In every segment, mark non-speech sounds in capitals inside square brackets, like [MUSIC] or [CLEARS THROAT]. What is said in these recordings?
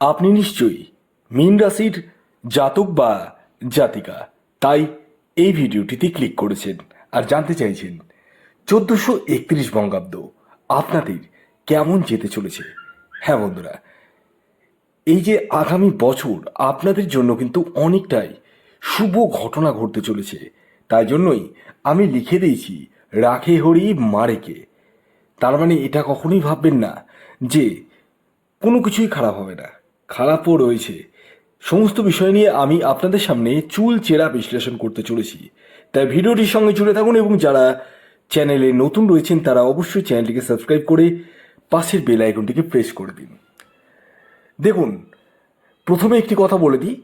আপনি নিশ্চয়ই মীন রাশির জাতক বা জাতিকা। তাই এই ভিডিওটিতে ক্লিক করেছেন আর জানতে চাইছেন, চোদ্দশো একত্রিশ বঙ্গাব্দ আপনাদের কেমন যেতে চলেছে? হ্যাঁ বন্ধুরা, এই যে আগামী বছর আপনাদের জন্য কিন্তু অনেকটাই শুভ ঘটনা ঘটতে চলেছে। তাই জন্যই আমি লিখে দিয়েছি, রাখে হরি মারেকে তার মানে এটা কখনোই ভাববেন না যে কোনো কিছুই খারাপ হবে না। খারাপও রয়েছে। সমস্ত বিষয় নিয়ে আমি আপনাদের সামনে চুল চেরা বিশ্লেষণ করতে চলেছি। তাই ভিডিওটির সঙ্গে জুড়ে থাকুন এবং যারা চ্যানেলে নতুন রয়েছেন, তারা অবশ্যই চ্যানেলটিকে সাবস্ক্রাইব করে পাশের বেল আইকনটিকে প্রেস করে দিন। দেখুন, প্রথমে একটি কথা বলে দিই।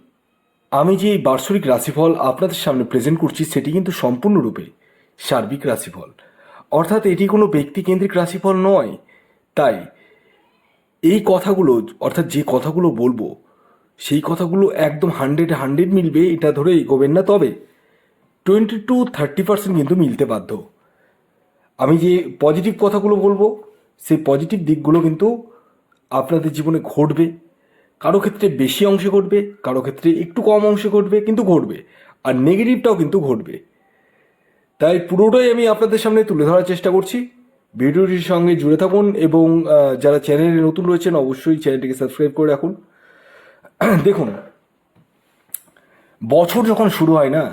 আমি যে এই বার্ষিক রাশিফল আপনাদের সামনে প্রেজেন্ট করছি, সেটি কিন্তু সম্পূর্ণরূপে সার্বিক রাশিফল। অর্থাৎ এটি কোনো ব্যক্তিকেন্দ্রিক রাশিফল নয়। তাই এই কথাগুলো, অর্থাৎ যে কথাগুলো বলব, সেই কথাগুলো একদম হান্ড্রেড হান্ড্রেড মিলবে, এটা ধরে এগোবেন না তবে। টোয়েন্টি টু থার্টি পার্সেন্ট কিন্তু মিলতে বাধ্য। আমি যে পজিটিভ কথাগুলো বলব, সেই পজিটিভ দিকগুলো কিন্তু আপনাদের জীবনে ঘটবে। কারও ক্ষেত্রে বেশি অংশে ঘটবে, কারও ক্ষেত্রে একটু কম অংশে ঘটবে, কিন্তু ঘটবে। আর নেগেটিভটাও কিন্তু ঘটবে। তাই পুরোটাই আমি আপনাদের সামনে তুলে ধরার চেষ্টা করছি। ভিডিওটির সঙ্গে জুড়ে থাকুন এবং যারা চ্যানেলে নতুন রয়েছেন অবশ্যই চ্যানেলটিকে সাবস্ক্রাইব করে রাখুন। [CLEARS THROAT] দেখুন, বছর যখন শুরু হয় না,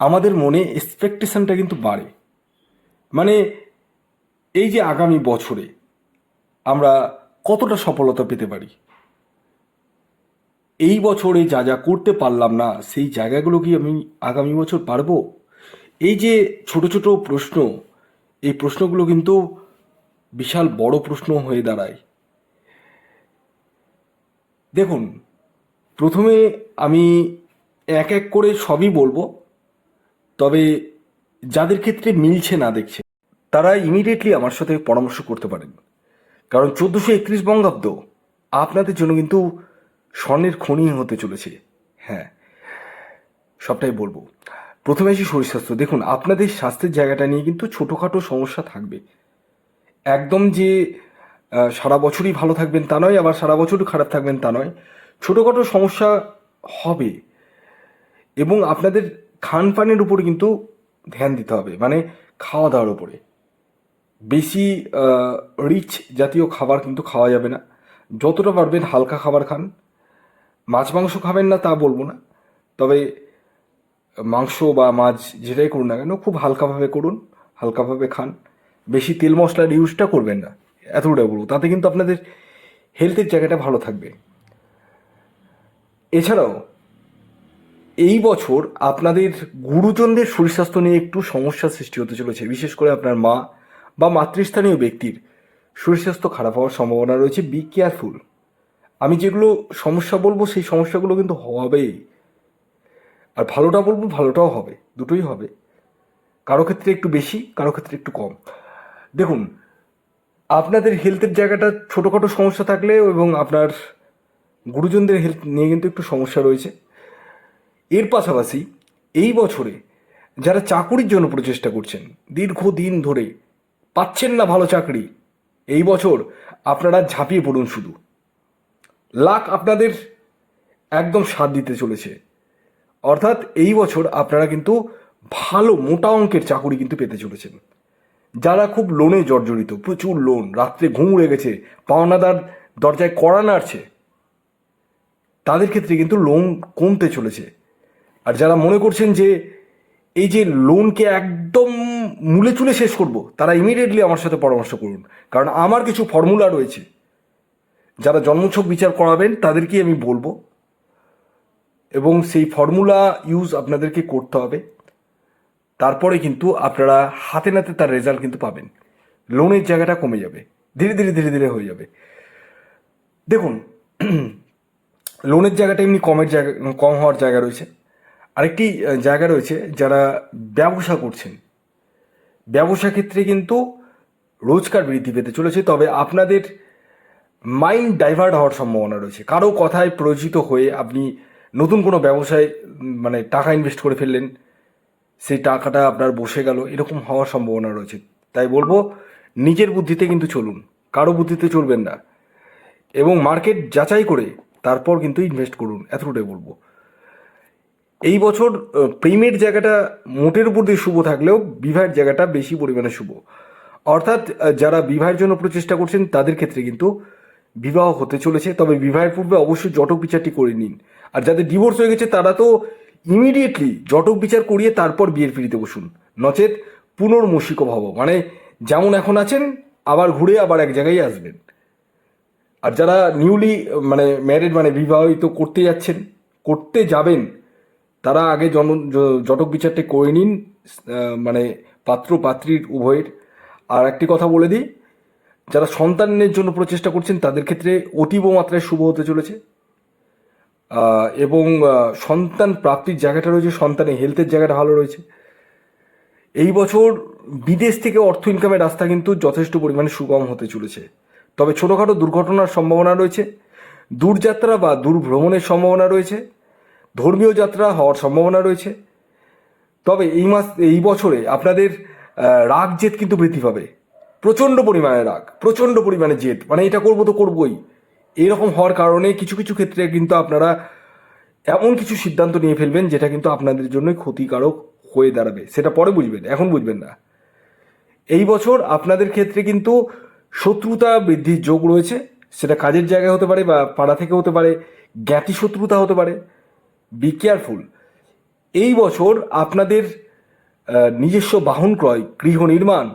আমাদের মনে এক্সপেকটেশনটা কিন্তু বাড়ে। মানে এই যে আগামী বছরে আমরা কতটা সফলতা পেতে পারি? এই বছরে যা যা করতে পারলাম না, সেই জায়গাগুলো কি আমি আগামী বছর পারব? এই যে ছোট ছোট প্রশ্ন এই প্রশ্নগুলো কিন্তু বিশাল বড় প্রশ্ন হয়ে দাঁড়ায়। দেখুন, প্রথমে আমি এক এক করে সবই বলব, তবে যাদের ক্ষেত্রে মিলছে না দেখছে, তারা ইমিডিয়েটলি আমার সাথে পরামর্শ করতে পারেন। কারণ চোদ্দোশো একত্রিশ বঙ্গাব্দ আপনাদের জন্য কিন্তু স্বর্ণের খনি হতে চলেছে। হ্যাঁ সবটাই বলব। প্রথমে আসি শরীর স্বাস্থ্য দেখুন, আপনাদের স্বাস্থ্যের জায়গাটা নিয়ে কিন্তু ছোটোখাটো সমস্যা থাকবে। একদম যে সারা বছরই ভালো থাকবেন তা নয়, আবার সারা বছরই খারাপ থাকবেন তা নয়। ছোটোখাটো সমস্যা হবে। এবং আপনাদের খান পানের উপরে কিন্তু ধ্যান দিতে হবে মানে খাওয়া দাওয়ার উপরে। বেশি রিচ জাতীয় খাবার কিন্তু খাওয়া যাবে না। যতটা পারবেন হালকা খাবার খান। মাছ মাংস খাবেন না তা বলব না। তবে মাংস বা মাছ যেটাই করুন না কেন, খুব হালকাভাবে করুন, হালকাভাবে খান। বেশি তেল মশলার ইউজটা করবেন না এতটা বলব। তাতে কিন্তু আপনাদের হেলথের জায়গাটা ভালো থাকবে। এছাড়াও, এই বছর আপনাদের গুরুজনদের শরীর স্বাস্থ্য নিয়ে একটু সমস্যার সৃষ্টি হতে চলেছে। বিশেষ করে আপনার মা বা মাতৃস্থানীয় ব্যক্তির শরীর স্বাস্থ্য খারাপ হওয়ার সম্ভাবনা রয়েছে। বি কেয়ারফুল আমি যেগুলো সমস্যা বলব, সেই সমস্যাগুলো কিন্তু হবেই আর ভালোটা বলব, ভালোটাও হবে, দুটোই হবে। কারও ক্ষেত্রে একটু বেশি, কারও ক্ষেত্রে একটু কম। দেখুন, আপনাদের হেলথের জায়গাটা ছোটোখাটো সমস্যা থাকলে এবং আপনার গুরুজনদের হেলথ নিয়ে কিন্তু একটু সমস্যা রয়েছে। এর পাশাপাশি এই বছরে যারা চাকুরির জন্য প্রচেষ্টা করছেন, দীর্ঘদিন ধরে পাচ্ছেন না ভালো চাকরি, এই বছর আপনারা ঝাঁপিয়ে পড়ুন শুধু। লাখ আপনাদের একদম সাথ দিতে চলেছে। অর্থাৎ এই বছর আপনারা কিন্তু ভালো মোটা অঙ্কের চাকুরি কিন্তু পেতে চলেছেন। যারা খুব লোনে জর্জরিত, প্রচুর লোন রাত্রে ঘুম উড়ে গেছে, পাওনাদার দরজায় কড়া নাড়ছে, তাদের ক্ষেত্রে কিন্তু লোন কমতে চলেছে। আর যারা মনে করছেন যে এই যে লোনকে একদম মূলে চুলে শেষ করব, তারা ইমিডিয়েটলি আমার সাথে পরামর্শ করুন। কারণ আমার কিছু ফর্মুলা রয়েছে। যারা জন্মছক বিচার করাবেন, তাদেরকেই আমি বলব। এবং সেই ফর্মুলা ইউজ আপনাদেরকে করতে হবে। তারপরে কিন্তু আপনারা হাতে নাতে তার রেজাল্ট কিন্তু পাবেন। লোনের জায়গাটা কমে যাবে। ধীরে ধীরে ধীরে ধীরে হয়ে যাবে। দেখুন [CLEARS THROAT] লোনের জায়গাটা এমনি কমের জায়গা, কম হওয়ার জায়গা রয়েছে। আরেকটি জায়গা রয়েছে যারা ব্যবসা করছেন। ব্যবসা ক্ষেত্রে কিন্তু রোজগার বৃদ্ধি পেতে চলেছে, তবে আপনাদের মাইন্ড ডাইভার্ট হওয়ার সম্ভাবনা রয়েছে। কারও কথায় প্রয়োজিত হয়ে আপনি নতুন কোনো ব্যবসায় মানে টাকা ইনভেস্ট করে ফেললেন, সেই টাকাটা আপনার বসে গেল, এরকম হওয়ার সম্ভাবনা রয়েছে। তাই বলব, নিজের বুদ্ধিতে কিন্তু চলুন, কারও বুদ্ধিতে চলবেন না। এবং মার্কেট যাচাই করে তারপর কিন্তু ইনভেস্ট করুন এতটাই বলব। এই বছর প্রেমের জায়গাটা মোটের উপর দিয়ে শুভ থাকলেও বিবাহের জায়গাটা বেশি পরিমাণে শুভ। অর্থাৎ যারা বিবাহের জন্য প্রচেষ্টা করছেন, তাদের ক্ষেত্রে কিন্তু বিবাহ হতে চলেছে, তবে বিবাহের পূর্বে অবশ্যই জটক বিচারটি করে নিন। আর যাদের ডিভোর্স হয়ে গেছে, তারা তো ইমিডিয়েটলি জটক বিচার করিয়ে তারপর বিয়ের ফিরিতে বসুন। নচেত পুনর্মসিক ভাব মানে যেমন এখন আছেন, আবার ঘুরে আবার এক জায়গায় আসবেন। আর যারা নিউলি মানে ম্যারিড মানে বিবাহিত করতে যাচ্ছেন, করতে যাবেন, তারা আগে জন জটক বিচারটি করে নিন মানে পাত্র পাত্রীর উভয়ের। আর একটি কথা বলে দিই যারা সন্তানের জন্য প্রচেষ্টা করছেন, তাদের ক্ষেত্রে অতীব মাত্রায় শুভ হতে চলেছে। এবং সন্তান প্রাপ্তির জায়গাটা রয়েছে, সন্তানের হেলথের জায়গাটা ভালো রয়েছে। এই বছর বিদেশ থেকে অর্থ ইনকামের রাস্তা কিন্তু যথেষ্ট পরিমাণে সুগম হতে চলেছে। তবে ছোটোখাটো দুর্ঘটনার সম্ভাবনা রয়েছে, দূরযাত্রা বা দূরভ্রমণের সম্ভাবনা রয়েছে, ধর্মীয় যাত্রা হওয়ার সম্ভাবনা রয়েছে। তবে এই মাস, এই বছরে আপনাদের রাগ জেদ কিন্তু বৃদ্ধি পাবে। প্রচণ্ড পরিমাণে রাগ, প্রচণ্ড পরিমাণে জেদ। মানে এটা করব তো করবোই। এরকম হওয়ার কারণে কিছু কিছু ক্ষেত্রে কিন্তু আপনারা এমন কিছু সিদ্ধান্ত নিয়ে ফেলবেন যেটা কিন্তু আপনাদের জন্য ক্ষতিকারক হয়ে দাঁড়াবে। সেটা পরে বুঝবেন, এখন বুঝবেন না। এই বছর আপনাদের ক্ষেত্রে কিন্তু শত্রুতা বৃদ্ধির যোগ রয়েছে। সেটা কাজের জায়গায় হতে পারে বা পাড়া থেকে হতে পারে, জ্ঞাতি শত্রুতা হতে পারে। বি কেয়ারফুল এই বছর আপনাদের নিজস্ব বাহন ক্রয়, গৃহ নির্মাণ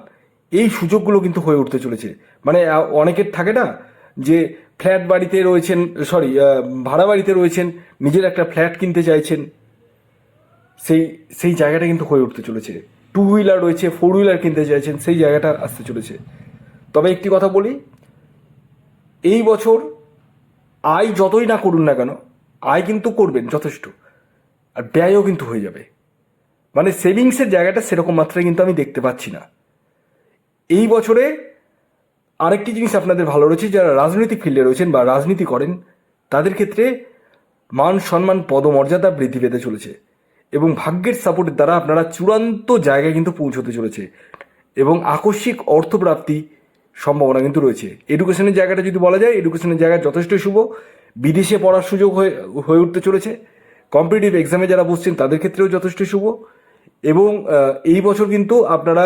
এই সুযোগগুলো কিন্তু হয়ে উঠতে চলেছে। মানে অনেকের থাকে না যে, ফ্ল্যাট বাড়িতে রয়েছেন, সরি ভাড়া বাড়িতে রয়েছেন, নিজের একটা ফ্ল্যাট কিনতে চাইছেন, সেই সেই জায়গাটা কিন্তু হয়ে উঠতে চলেছে। টু হুইলার রয়েছে ফোর হুইলার কিনতে চাইছেন, সেই জায়গাটা আসতে চলেছে। তবে একটি কথা বলি, এই বছর আয় যতই না করুন না কেন, আয় কিন্তু করবেন যথেষ্ট, আর ব্যয়ও কিন্তু হয়ে যাবে। মানে সেভিংসের জায়গাটা সেরকম মাত্রায় কিন্তু আমি দেখতে পাচ্ছি না। এই বছরে আরেকটি জিনিস আপনাদের ভালো রয়েছে, যারা রাজনৈতিক ফিল্ডে রয়েছেন বা রাজনীতি করেন, তাদের ক্ষেত্রে মান সম্মান পদমর্যাদা বৃদ্ধি পেতে চলেছে এবং ভাগ্যের সাপোর্টের দ্বারা আপনারা চূড়ান্ত জায়গায় কিন্তু পৌঁছতে চলেছে এবং আকস্মিক অর্থপ্রাপ্তি সম্ভাবনা কিন্তু রয়েছে। এডুকেশনের জায়গাটা যদি বলা যায় এডুকেশনের জায়গা যথেষ্ট শুভ। বিদেশে পড়ার সুযোগ হয়ে হয়ে উঠতে চলেছে। কম্পিটিটিভ এক্সামে যারা বসছেন, তাদের ক্ষেত্রেও যথেষ্ট শুভ। এবং এই বছর কিন্তু আপনারা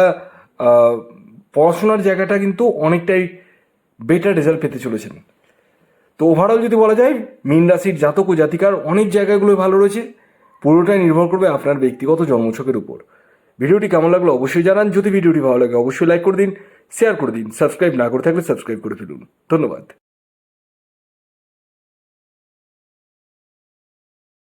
পড়াশোনার জায়গাটা কিন্তু অনেকটাই বেটার রেজাল্ট পেতে চলেছেন। তো ওভারঅল যদি বলা যায়, মীন রাশির জাতক ও জাতিকার অনেক জায়গাগুলো ভালো রয়েছে, পুরোটাই নির্ভর করবে আপনার ব্যক্তিগত জন্মছকের উপর। ভিডিওটি কেমন লাগল অবশ্যই জানান, যদি ভিডিওটি ভালো লাগে অবশ্যই লাইক করে দিন শেয়ার করে দিন সাবস্ক্রাইব না করে থাকলে সাবস্ক্রাইব করে ফেলুন। ধন্যবাদ।